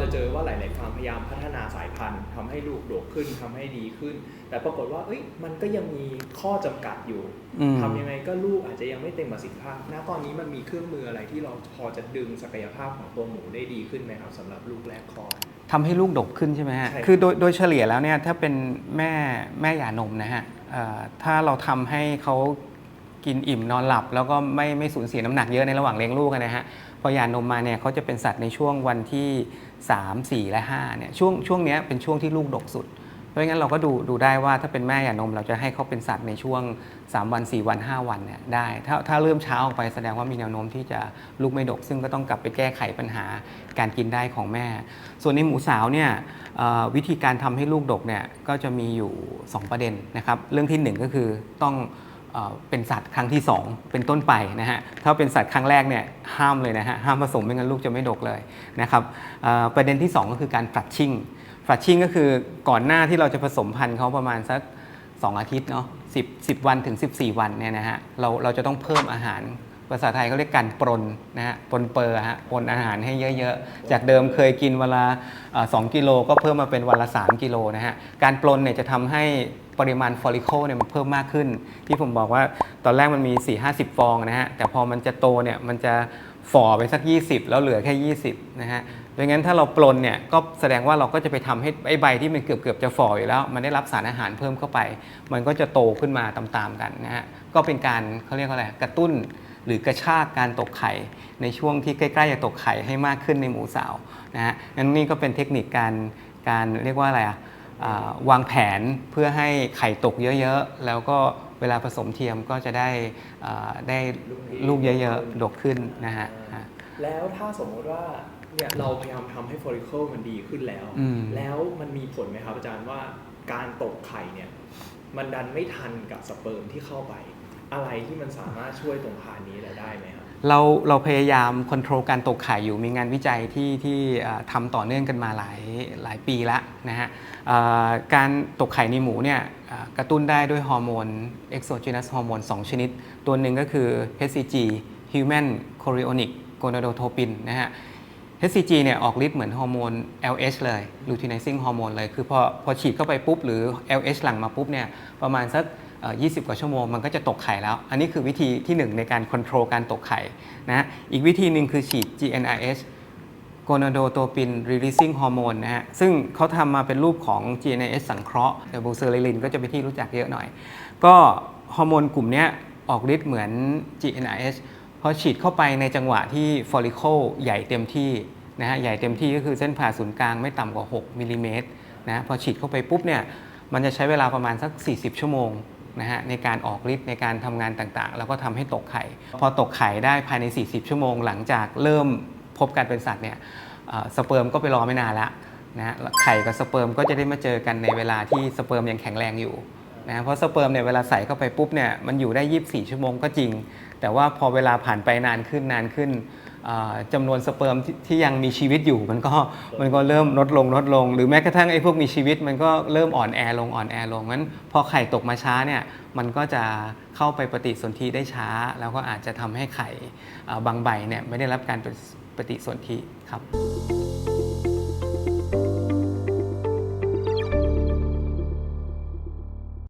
จะเจอว่าหลายๆฟาร์มพยายามพัฒนาสายพันธุ์ทำให้ลูกดกขึ้นทำให้ดีขึ้น แต่ปรากฏว่าเอ้ยมันก็ยังมีข้อจำกัดอยู่อืม ทำยังไงก็ลูกอาจจะยังไม่เต็มประสิทธิภาพณตอนนี้มันมีเครื่องมืออะไรที่เราพอจะดึงศักยภาพของตัวหมูได้ดีขึ้นไหมครับสำหรับลูกแรกคลอด ทำให้ลูกดกขึ้นใช่ไหมฮะ ใช่ครับ คือโดยโดยเฉลี่ยแล้วเนี่ยถ้าเป็นแม่แม่หย่านมนะฮะเอ่อถ้าเราทำให้เขากินอิ่มนอนหลับ แล้วก็ไม่ไม่สูญเสียน้ำหนักเยอะในระหว่างเลี้ยงลูกอะนะฮะ พอหย่านมมาเนี่ยเขาจะเป็นสัตว์ในช่วงวันที่ 3 4 และ5เนี่ยช่วงช่วงนี้เป็นช่วงที่ลูกดกสุด เพราะงั้นเราก็ดูดูได้ว่าถ้าเป็นแม่หย่านม เราจะให้เขาเป็นสัตว์ในช่วง 3 วัน 4 วัน 5 วันเนี่ยได้ ถ้าถ้าเริ่มเช้าออกไปแสดงว่ามีแนวโน้มที่จะลูกไม่ดก ซึ่งก็ต้องกลับไปแก้ไขปัญหาการกินได้ของแม่ ส่วนในหมูสาวเนี่ยวิธีการทำให้ลูกดกเนี่ยก็จะมีอยู่ 2 ประเด็นนะครับ เรื่องทีหนึ่1 ก็คือต้อง เป็นสัตว์ครั้งที่ 2 เป็นต้นไปนะฮะถ้าเป็นสัตว์ครั้งแรกเนี่ยห้ามเลยนะฮะห้ามผสมไม่งั้นลูกจะไม่ดกเลยนะครับประเด็นที่ 2 ก็คือการฟลัดชิ่งฟลัดชิ่งก็คือก่อนหน้าที่เราจะผสมพันธุ์เขาประมาณสัก 2 อาทิตย์เนาะ10 10 วันถึง 14 วันเนี่ยนะฮะเราเราจะต้องเพิ่มอาหาร ภาษาไทยเขาเรียกการปรนนะฮะปรนเปอร์ฮะปรนอาหารให้เยอะๆ จากเดิมเคยกินเวนลาเอ่อ2กิโลก็เพิ่มมาเป็นวันละ 3 กิโลนะฮะการปรนเนี่ยจะทำให้ปริมาณฟอลิโคเนี่ยมันเพิ่มมากขึ้น ที่ผมบอกว่าตอนแรกมันมี 4-50 ฟองนะฮะแต่พอมันจะโตเนี่ยมันจะฝ่อไปสัก 20 แล้วเหลือแค่ 20 นะฮะดังนั้นถ้าเราปลนเนี่ยก็แสดงว่าเราก็จะไปทำให้ไอใบที่มันเกือบเกือบๆจะฝ่ออยู่แล้ว มันได้รับสารอาหารเพิ่มเข้าไป มันก็จะโตขึ้นมาตามๆกันนะฮะก็เป็นการเขาเรียกว่าอะไรกระตุ้น หรือกระชากการตกไข่ในช่วงที่ใกล้ๆจะตกไข่ให้มากขึ้นในหมูสาวนะฮะงั้นนี่ก็เป็นเทคนิคการการเรียกว่าอะไรอะอ่าวางแผนเพื่อให้ไข่ตกเยอะๆ แล้วก็เวลาผสมเทียมก็จะได้อ่าได้ลูกเยอะๆ ดกขึ้นนะฮะฮะ แล้วถ้าสมมติว่าเนี่ยเราพยายามทำให้ฟอลิเคิลมันดีขึ้นแล้วอืมแล้วมันมีผลไหมครับอาจารย์ว่าการตกไข่เนี่ย มันดันไม่ทันกับสเปิร์มที่เข้าไป อะไรที่มันสามารถช่วยตรงพาร์ทนี้เราได้ไหมครับ เราเราพยายามควบคุมการตกไข่อยู่มีงานวิจัยที่ที่ทำต่อเนื่องกันมาหลายหลายปีแล้วนะฮะการตกไข่ในหมูเนี่ยกระตุ้นได้ด้วยฮอร์โมน exogenous ฮอร์โมน2ชนิด ตัวหนึ่งก็คือ HCG Human Chorionic Gonadotropin นะฮะ HCG เนี่ยออกฤทธิ์เหมือนฮอร์โมน LH เลย luteinizing ฮอร์โมนเลย คือพอพอฉีดเข้าไปปุ๊บ หรือ LH หลังมาปุ๊บเนี่ยประมาณสัก 20 กว่าชั่วโมงมันก็จะตกไข่แล้ว อันนี้คือวิธีที่หนึ่งในการควบคุมการตกไข่นะอีกวิธีหนึ่งคือฉีด GnRH gonadotropin releasing hormone นะฮะ ซึ่งเขาทำมาเป็นรูปของ GnRH สังเคราะห์แต่บูเซอร์ลลินก็จะเป็นที่รู้จักเยอะหน่อย ก็ฮอร์โมนกลุ่มนี้ออกฤทธิ์เหมือน GnRH พอฉีดเข้าไปในจังหวะที่ฟอลิ c ค e ใหญ่เต็มที่นะฮะ ใหญ่เต็มที่ก็คือเส้นผ่าศูนย์กลางไม่ต่ำกว่า 6มิลลิเมตรนะพอฉีดเข้าไปปุ๊บเนี่ย มันจะใช้เวลาประมาณสัก 40 ชั่วโมง นะฮะในการออกฤทธิ์ในการทำงานต่างๆ แล้วก็ทำให้ตกไข่ พอตกไข่ได้ภายใน 40 ชั่วโมง หลังจากเริ่มพบการเป็นสัตว์เนี่ยสเปิร์มก็ไปรอไม่นานละนะฮะไข่กับสเปิร์มก็จะได้มาเจอกันในเวลาที่สเปิร์มยังแข็งแรงอยู่นะฮะเพราะสเปิร์มเนี่ยเวลาใส่เข้าไปปุ๊บเนี่ยมันอยู่ได้ 24 ชั่วโมงก็จริง แต่ว่าพอเวลาผ่านไปนานขึ้นนานขึ้น จำนวนสเปิร์มที่ที่ยังมีชีวิตอยู่มันก็มันก็เริ่มลดลงลดลง หรือแม้กระทั่งไอ้พวกมีชีวิตมันก็เริ่มอ่อนแอลงอ่อนแอลงงั้นพอไข่ตกมาช้าเนี่ยมันก็จะเข้าไปปฏิสนธิได้ช้า แล้วก็อาจจะทำให้ไข่บางใบเนี่ยไม่ได้รับการปฏิสนธิครับ